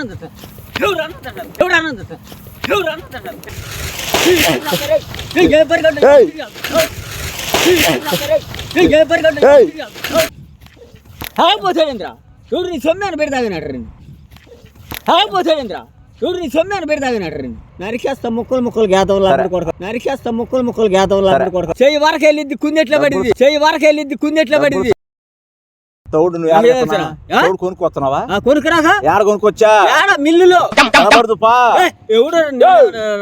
ఆనంద ఏ పరిగెట్ట ఏయ్. ఏ పరిగెట్ట ఏయ్. ఆగిపోతాడేంద్ర ఎవరు నీ సొమ్మాను పెడతాగినట్టు రండి. ఆగిపోతాడేంద్ర ఎవరు నీ సొమ్మాను పెడతాగినట్టు రండి. నరికేస్తా ముక్కలు ముక్కలు గేతవులు అందరు కొడక. నరికేస్తా ముక్కలు ముక్కలు గేతవులు అందరు కొడక. చెయ్యి వరకు వెళ్ళిద్ది కుందెట్ల పడింది చెయ్యి వరకు వెళ్ళిద్ది కుందెట్ల పడింది తౌడు నువ్వు కొనుక్కొస్తున్నావా? ఆ కొనుక్కురాక ఏడ కొనుక్కొచ్చా? ఏడ? మిల్లులో? కనబడదు పా. ఏయ్, ఎవడు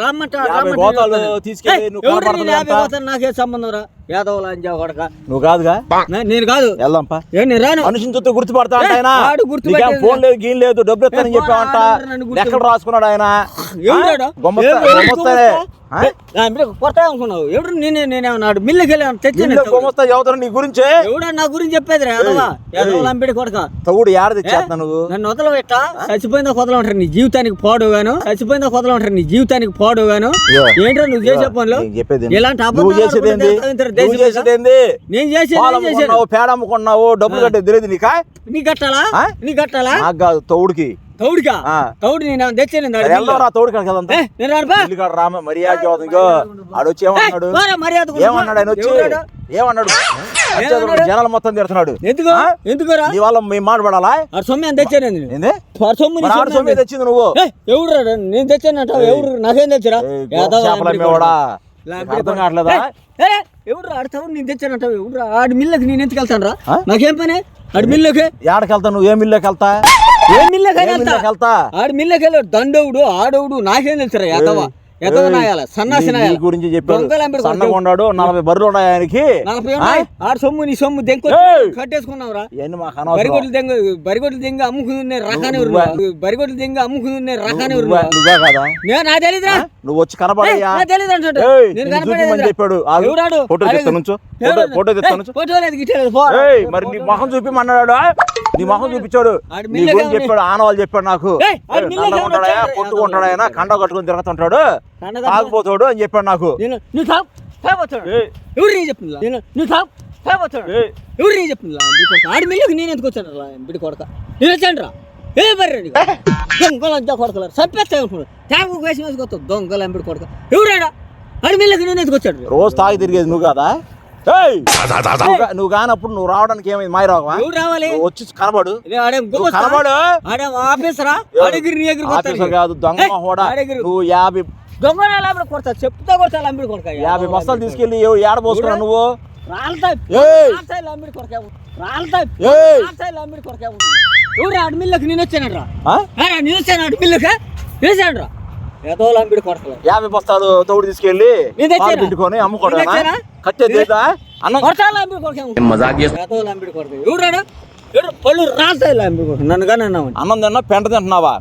రమ్మంట గోతాలు తీసుకెళ్ళి నువ్వు నాకే సంబంధం రా? యాదవ్ లాంజా కొడక. నువ్వు కాదుగా? నేను కాదు. వెళ్దాంపా. ఏ నేను రాను. మనిషిని చూస్తే గుర్తుపడతా ఆయన. గుర్తుపట్టేది. ఫోన్ లేదు గీన్ లేదు డబ్బులు ఎత్తని ఏయ్, చెప్పావంట. గుర్తు- ఎక్కడ రాసుకున్నాడు ఆయన. గొమ్మస్తానే. కొడతా అనుకున్నావు ఎవడు నేనే నేనేమన్నాడు మిల్లుకి వెళ్ళి తెచ్చాను ఇంట్లో గొమ్మస్తా చదువుతాను నీ గురించి? ఎవడా నా గురించి చెప్పేది రా యాదవా యాదవ్ లంపిడి కొడక. తౌడు ఏడ తెచ్చేస్తా నువ్వు? నన్ను వదల పెట్ట చచ్చిపోయిందా కొదలు ఉంటారు నీ జీవితానికి పాడుగాను చచ్చిపోయిందా కొదలు ఉంటారు నీ జీవితానికి పాడుగాను ఇదిగో. ఏంట్రా నువ్వు చేసే పనులు? చెప్పేది ఇలాంటి నువ్వు చేసేది ఏంది? నువ్వు చేసేది ఏంది? నేను చేసేది పేడ అమ్ముకున్నావు డబ్బులు కట్టే తెలియదు నీకా? నీ కట్టాలా? నీ కట్టాలా? నాకు కాదు తౌడుకి తౌడికా? ఆ. తౌడు నేను తెచ్చాను అది వెళ్దాం రా తౌడు కాడికి వెళ్దాం ఏ, నేను రామ మర్యాద చదువుతుంది ఇంకో ఆడు వచ్చి ఏమన్నాడు? మర్యాద. ఏమన్నాడు ఆయన వచ్చి? ఏమన్నాడు? జనాలు మొత్తం తిడుతున్నాడు. ఎందుకు? ఆ? ఎందుకురా నీ వల్ల మేము మాట్లాడాలా ఆ సొమ్ము ఎంత తెచ్చాను నేను? ఏంది? ఆ సొమ్ము ఆడ సొమ్ము తెచ్చింది నువ్వు? ఏ, ఎవడు రా? నేను తెచ్చానంట ఎవరు నాకేం తెచ్చరా? అర్థం కావట్లేదా? ఎవడు ఆడతావు నేను తెచ్చానంటావు ఎవడు ఆడి మిల్లకి నేను ఎందుకు వెళ్తాను రా? ఆ? నాకేం పని? ఆడి మిల్లకి? ఏడకి వెళ్తా నువ్వు? ఏ మిల్లోకి వెళ్తా? ఏ మిల్లకి ఏ మిల్లోకి వెళ్తా ఆడి దండవుడు ఆడవుడు నాకేం తెలుసురా ఎదవ ఎదవ ఏయ్, నాయాల సన్నాసి నీ- నీ నాయాల గురించి చెప్పాడు. దొంగలంబడి సన్నగా ఉన్నాడు నలభై బర్రెలు ఉన్నాయి ఆయనకి. నలభై ఆ? ఉన్నాయి ఆడు సొమ్ము నీ సొమ్ము దెంకొ బరిగొడ్లు దెంగ బరిగొడ్లు దెంగ అమ్ముకునే రకానే నువ్వే- బరిగొడ్లు దెంగ అమ్ముకునే రకానే నువ్వే నువ్వే కదా? నేను నా? నువ్వు వచ్చి కనపడయ్యా తెలియదు అంటాడు నేను కనపడేది చెప్పాడు. ఫోటో లేదు మరి నీ మొహం చూపిమన్నాడు నీ మొహం చూపించాడు. నీ గురించి చెప్పాడు ఆనవాళ్ళు చెప్పాడు నాకు. ఉంటాడా? పొట్టుకుంటాడు ఆయన కండ కట్టుకుని తిరుగుతుంటాడు. తాగుపోతాడు అని చెప్పాడు నాకు. నువ్వు. ఎవరు చెప్పింది నేను నువ్వు. ఎవరు చెప్పింది ఆడి మిల్లుకి ఎందుకు వచ్చాను రా బిడ్డ కొడక. నేను వచ్చాను రా ఏ. బర్రె దొంగలంతా కొడకలేరు చంపేస్తా అనుకున్నాడు తాగు వేసి వేసుకొస్తావు. దొంగలు అంబిడి కొడక. ఎవరాడా ఆడి మిల్లుకి నేను ఎందుకు వచ్చాడు రోజు తాగి తిరిగేది నువ్వు కదా! నువ్వు కానప్పుడు నువ్వు రావడానికి ఏమైంది? మాయరావా ఎవరు రావాలి? వచ్చి కనబడు? కనబడు. ఆఫీసరా కాదు దొంగ. నువ్వు యాభై కొడతా. చెప్తా కొడతా లంబిడి కొడక. యాభై బస్తాలు తీసుకెళ్ళి ఏ- ఏడ పోసుకున్నావు నువ్వు? ఏయ్. రాళ్ళతాయి లంబిడి కొడక. ఎవరు? ఆడి మిల్లకి నేను వచ్చానరా ఆ? నేను వచ్చాను. ఆడి మిల్లకి వేసాను రా యాభై బస్తాలు తోడు తీసుకెళ్ళి నేను తెచ్చానా? పాలు పిండుకొని అమ్ముకోవడం? కట్టేది? అన్నం పళ్ళు నన్ను కానీ తిన్నా పెంట తింటున్నావా?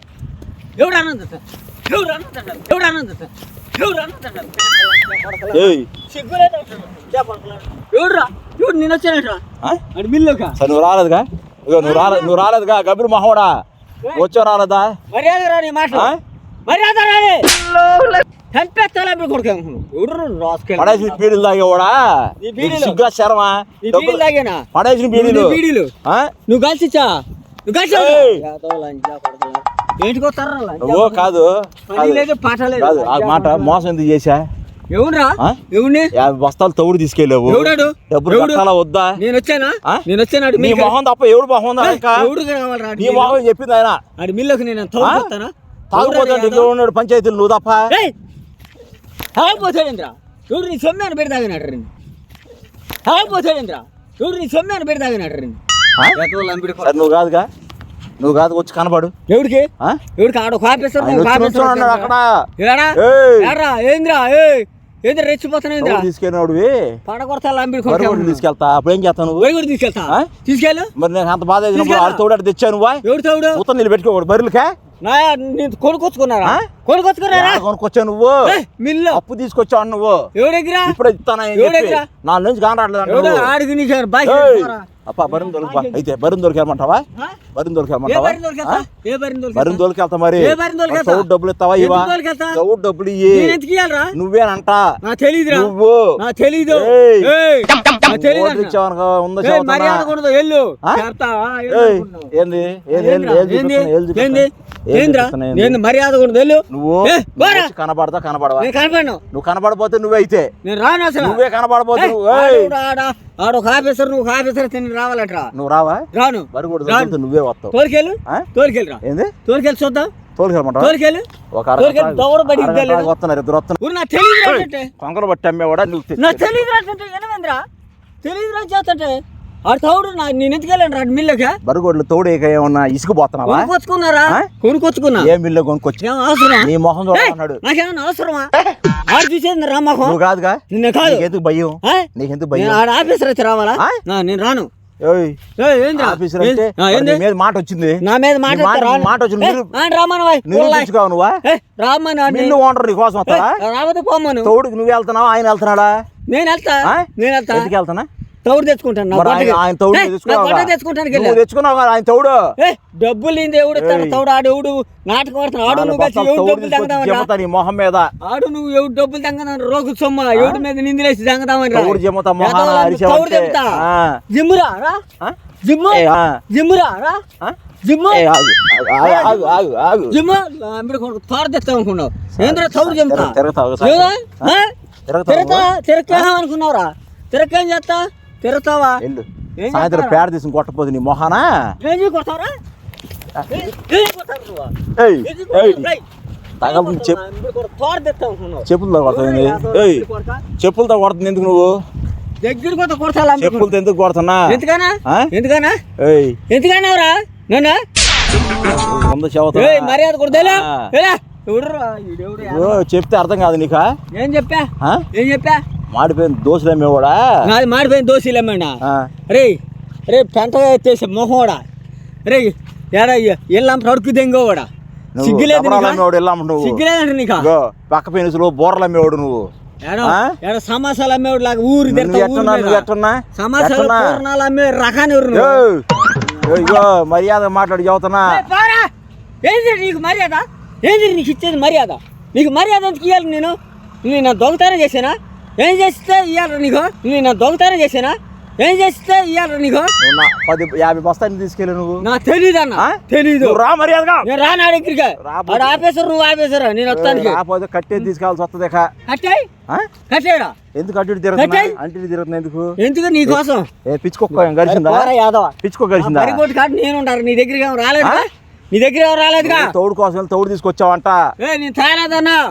ఎవడు ఆనంద ఎవడు ఆనంద ఎవడు ఆనంద ఎవడు ఆనంద ఏయ్. ఎవడురా ఎవడు నేను వచ్చానట్రా ఆ? అడి మిల్లుగా సరే నువ్వు రాలేదుగా? ఇగో నువ్వు రాలేదు నువ్వు రాలేదుగా? గబిరి మహోడా? వచ్చో రాలేదా? మర్యాద మాట? మర్యాద రాని చంపేస్తాను ఇప్పుడు కొడుకు. ఎవడు రాసుకెళ్ళి పడేసిన బీడీలు తాగేవాడా ఈ బీడీలు. నీకు సిగ్గా శరమా? ఈ బీడీలు తాగేనా? పడేసిన బీడీలు నువ్వు బీడీలు. ఆ? నువ్వు కలిసిచ్చా? నువ్వు కలిసి ఏయ్. నువ్వు కాదు. పని కాదు. లేదు పాట లేదు. కాదు ఆ మాట మోసం ఎందుకు చేశా? ఎవడురా? ఆ? ఎవడిని? యాభై బస్తాలు తౌడు తీసుకెళ్ళావు. ఎవడాడు? డబ్బులు ఎవడు? కట్టాలా వద్దా? నేను వచ్చానా? ఆ? నేను వచ్చాను నీ మొహం తప్ప ఎవడు మొహం ఉందా ఇంకా ఎవడు కావాలరా నీ మొహం చెప్పింది ఆయన. ఆడి మిల్లుకి నేను తోడుకొస్తానా తాగుపోతాడు ఉన్నాడు పంచాయతీలు నువ్వు తప్ప. తాగిపోతాడేంద్రా ఎవడు నీ సొమ్మాను పెడి తాగినాడు రండి తాగిపోతాడేంద్రా ఎవడు నీ సొమ్మాను పెడి తాగినాడు రండి నువ్వు కాదుగా. నువ్వు కాదు వచ్చి కనబడు. ఎవడికి? ఆ? ఎవడికి? ఆడ అక్కడ. ఏంద్రా? ఏ ఏంద్రా పడగొడతా తీసుకెళ్తా? అప్పుడు ఏం కూడా తీసుకెళ్తా? తీసుకెళ్ళు. మరి నేను అంత బాధ తోడు తెచ్చాను ఎవడు తోడు? ఉత్తరం బర్రెలకే? కొనుక్కొచ్చావు నువ్వు? మిల్లు. అప్పు తీసుకొచ్చావు నువ్వు. ఇప్పుడు నుంచి ఆడికి నీకు బాయ్. అప్ప బరిని దొరికి అయితే బరిని దొరికెళ్ళమంటావా బరిని ఏ దొరికెళ్ళమంటావా బరిని దొరికెళ్తా మరి? చౌడు డబ్బులు ఇస్తావా ఇవా? చౌడు డబ్బులు ఇయ్యి. నువ్వేనంట. నువ్వు. తెలియదు మర్యాద నువ్వు కనబడతా కనబడవా? కనపడను. నువ్వు కనబడపోతే నువ్వే అయితే నేను రాను అసలు. నువ్వే కనబడపోతే ఏయ్, నువ్వు ఏయ్, ఆడు ఆడ ఆడ ఒక ఆఫీసర్ నువ్వు ఆఫీసర్ తిని రావాలంటరా. నువ్వు రావా? రాను. చదువుతూ నువ్వే వస్తావు. తోలికెళ్ళు? తోలికెళ్ళరా ఏంది? తోలికెళ్ళి చూద్దాం. తోలుకెళ్ళమంటావా? తోలికెళ్ళు. ఒక వస్తున్నారు ఇద్దరు వస్తున్నారు. కొంగలు పట్టి అమ్మేవాడా? నువ్వు తెలియదు తెలియదు రాజు చేస్తుంటే ఆడు తౌడు నా నేను ఎందుకెళ్ళాను రా మిల్లగా బరుగోడ్లు తోడు ఇక ఏమన్నా ఇసుకుపోతున్నావా? కొనుక్కొచ్చుకున్నారా? ఆ? కొనుక్కొచ్చుకున్నా. ఏ మిల్లు కొనుక్కొచ్చి అవసరం నీ మొహం చూడమన్నాడు నాకేమన్నా అవసరమా? ఆడు చూసేది రా మాకు నువ్వు కాదుగా? నిన్న కాదు. నీకెందుకు భయం? నీకెందుకు భయం? ఆడ ఆఫీసర్ వచ్చి రావాలా? నేను రాను? ఆఫీసర్ అంటే మీద మాట వచ్చింది. నా మీద మాట మాట- వచ్చింది. నువ్వా? రామను ఓనర్ కోసం రావద్దు తోడుకి నువ్వు వెళ్తున్నావా ఆయన వెళ్తున్నాడా? నేను వెళ్తా? నేను వెళ్తా. ఎందుకు వెళ్తానా తౌడు తెచ్చుకుంటాను ఆయన తోడు ఏ, నా తెచ్చుకున్నావు? ఆయన తోడు? ఏ డబ్బులు లేని ఎవడు. తౌడు ఆడు ఎవడు నాటకం ఆడు నువ్వు కలిసి ఎవడు డబ్బులు తంగదామని మొహం మీద. ఆడు నువ్వు ఎవడు డబ్బులు తంగదామని రోగు సొమ్మ ఎవడి మీద నిందిలేసి తంగదామని. తోడు ఆ. జిమ్మురా రా? జిమ్ము. జిమ్మురా రా? జిమ్ము. ఆగు, ఆగు, ఆగు. జిమ్ము. తోడ అనుకున్నావు. ఏంద్రా తౌడు తిరగతా తిరగేహం అనుకున్నావురా. తిరగేం చేస్తా తిరుగుతావా? సాయంత్రం? పేడ తీసుకుని కొట్టపోదు నీ మొహానా? చెప్పులతో కొడుతుంది కొడతా? చెప్పులతో కొడుతుంది ఎందుకు నువ్వు? దగ్గర కొత్త కొడతాలా చెప్పులతో ఎందుకు కొడుతున్నా? ఎందుకనా? ఎందుకనా ఎందుకన్నావురా నన్ను? మర్యాద చెప్తే అర్థం కాదు నీకా? ఏం చెప్పా? ఏం చెప్పా? మాడిపోయిన దోశలు అమ్మేవాడా నాది మాడిపోయిన దోశలేమన్నా ఆ. రే రే పెంటగా ఎత్తేసే మొహోడా రే ఎడా ఎల్లం అడుకు దెంగోవాడా నువ్వు సిగ్గులేదు సిగ్గులేదంట నీకా? పక్క పెనుసులు బోర్రలు అమ్మేవాడు నువ్వు. ఏడో? ఏడో సమాసాలు అమ్మేవాడు లాగా ఊరు సమాసాలు అమ్మే రకాన్ని ఇగో మర్యాద మాట్లాడి చదువుతున్నా. ఏంది నీకు మర్యాద? ఏంది నీకు ఇచ్చేది మర్యాద? నీకు మర్యాద ఎందుకు ఇవ్వాలి నేను? నేను దొంగతనం చేశానా? ఏం చేస్తే ఇవ్వాలి నీకు? నేను నా దొంగతనం చేశానా? ఏం చేస్తే ఇవ్వాలి నీకు? నా పది యాభై బస్తాన్ని తీసుకెళ్ళి నువ్వు. నా తెలీదు అన్న? తెలీదు. రా మర్యాదగా. నేను రాను ఆడ దగ్గరికి. ఆడ ఆపేసారు నువ్వు ఆపేసారా నేను వస్తానికి రాకపోతే కట్టేది తీసుకెళ్ళాల్సి వస్తుంది. కట్టాయి? ఆ? కట్టాడా ఎందుకు అటు ఇటు తిరుగుతున్నా కట్టేయ్. అంటు ఇటు తిరుగుతున్నా ఎందుకు? ఎందుకు నీ కోసం? ఏ పిచ్చుకొక్క గడిచిందా యాదవ. పిచ్చుకో గడిచిందా నేను ఉంటారు నీ దగ్గరికి ఏం రాలేదుగా నీ దగ్గర ఎవరు రాలేదుగా? తోడు కోసం తోడు తీసుకొచ్చావంట. ఏ నేను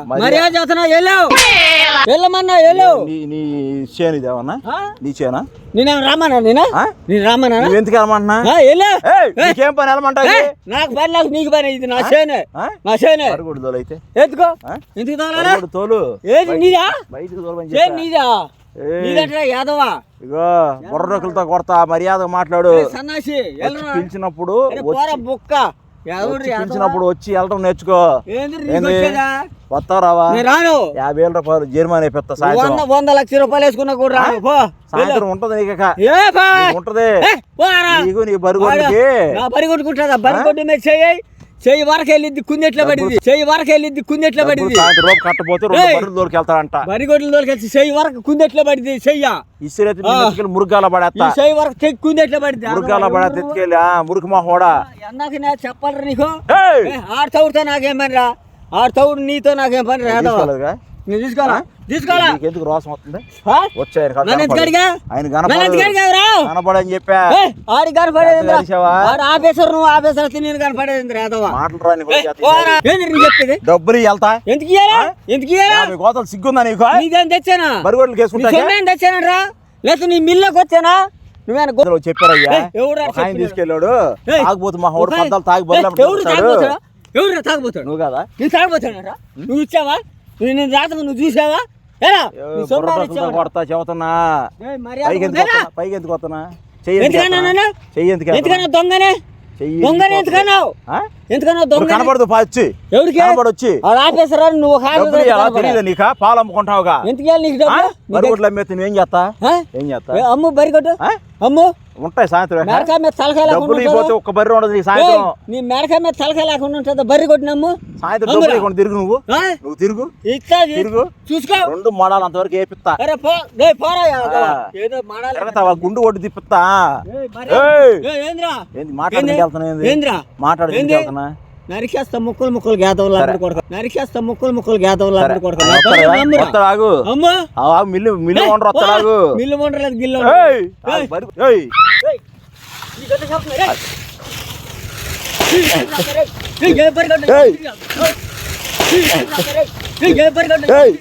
మరి- మర్యాద చేస్తున్నా వెళ్ళావు వెళ్ళమన్నా నీ నీ చేను ఇదేమన్నా? నీ చేనా? నేనేం రామన్నా నేనా? నేను రామన్నా నువ్వు ఎందుకు వెళ్ళమంటున్నా? ఆ, వెళ్ళు. నీకేం పని వెళ్ళమంటావు ఏ, నాకు పని నాకు నీకు పని ఇది నా చేనే? నా చేనే. పరుగుడు తోలు అయితే? ఎందుకు? తోలాలా? పరుగుడు తోలు. ఏది నీదా? చెప్పా. నీదా? యాదవా? ఇగో బుర్రకులతో కొడతా మర్యాద మాట్లాడు. ఏ, సన్నాసి పిలిచినప్పుడు బుక్క? పిలిచినప్పుడు వచ్చి వెళ్ళటం నేర్చుకో. వస్తావు రావా యాభై వేల రూపాయలు జరిమానా పెద్ద సాయంత్రం. వంద లక్ష రూపాయలు వేసుకున్నా కూడా. సాయంత్రం ఉంటది నీకు ఉంటది. నీకు నీ బరి కొట్టుకుంటుందా బరి కొట్టు మీద చెయ్యి వరకు వెళ్ళిద్ది కుందెట్ల పడింది? చెయ్యి వరకు వెళ్ళిద్ది కుందెట్ల పడింది? సాయంత్రం రూపాయి కట్టపోతే రెండు ఏయ్. బరువులు దొరికెళ్తాడంట బరి కొట్లు దొరికొచ్చి చెయ్యి వరకు కుందెట్ల పడింది? చెయ్య. ఇసిరైతే మురుగాల పడేస్తా చెయ్యి వరకు చెయ్యి కుందెట్ల పడింది? మురుగాల పడేస్తా ఎత్తుకెళ్ళి మురికి మా హోడా అన్నాక నేను చెప్పాలరా నీకు. ఆడ తౌడుతో నాకేం పని రా ఆడ తౌడు నీతో నాకేం పని రా యాదవ. తీసుకోలేదుగా? నేను తీసుకోవాలా? తీసుకోవాలా? నీకెందుకు రోసం వస్తుంది? ఆ? వచ్చి ఆయన నన్ను ఎందుకు కనపడని చెప్పా. ఆడి కనపడేది ఆఫీసర్ నువ్వు ఆఫీసర్ నేను కనపడేది మాటలు చెప్పేది? డబ్బులు వెళ్తా ఎందుకు ఇయ్యాలా? ఎందుకు ఇయ్యాలా? యాభై కోతలు సిగ్గుందా నీకు? నీదేం తెచ్చానా? బరిగొడ్లు నీ మిల్లోకి వచ్చానా? నువ్వేనా గొ- చెప్పారయ్యా. ఆయన? తీసుకెళ్ళాడు. ఏయ్, తాగుబోతు మా హోడు పద్దాలు తాగి ఏ, బదులు ఎవరు ఎవరు నువ్వు కదా? నువ్వు తాగబోతాడరా నువ్వు ఇచ్చావా? నువ్వు నేను రాత్రి నువ్వు చూసావా? కొడతా చెబుతున్నా. పైకి ఎందుకు? వస్తున్నా? చెయ్యి ఎందుకు ఎందుకన్నా దొంగనే? చెయ్యి దొంగనే ఎందుకు ఎందుకన్నావు? ఎందుకన్నా దొంగ వచ్చి. ఎవరికి? ఆపేసారా నువ్వు? తెలియదు నీకా? పాలు అమ్ముకుంటావుగా? ఎందుకు ఇవ్వాలి నీకు డబ్బులు? నీ మరి గుడ్లు అమ్మేస్తే నువ్వేం చేస్తా? ఆ? ఏం చేస్తా? అమ్ము? అమ్ము. ఉంటాయి సాయంత్రం మీద తలకాయ లేకుండా? ఒక్క బర్రె ఉండదు సాయంత్రం. నీ మేడకాయ మీద తలకాయ లేకుండా ఉంటుందా బర్రి కొట్టినమ్ము సాయంత్రం. డబ్బులు తిరుగు నువ్వు. తిరుగు. తిరుగు. చూసుకో. రెండు మోడాలు అంతవరకు వేపిస్తా. అరే పో. రే పోరా యాదవ. ఆ. ఏదో మాడాలి తిరగతావా గుండు కొట్టి తిప్పిస్తా ఏంద్రా? ఏంది? వెళ్తున్నా వెళ్తున్నా నరికేస్తా ముక్కలు ముక్కలు గేదవులు. అప్పుడు కొడక నరికేస్తా ముక్కలు ముక్కలు గేదవులు. అప్పుడు కొడక వస్తాడా? అమ్మా మిల్లు మిల్లు ఓనర్ వస్తాడు మిల్లు ఉండలేదు గిల్లు ఏయ్ ఏయ్. ఏయ్. ఏయ్.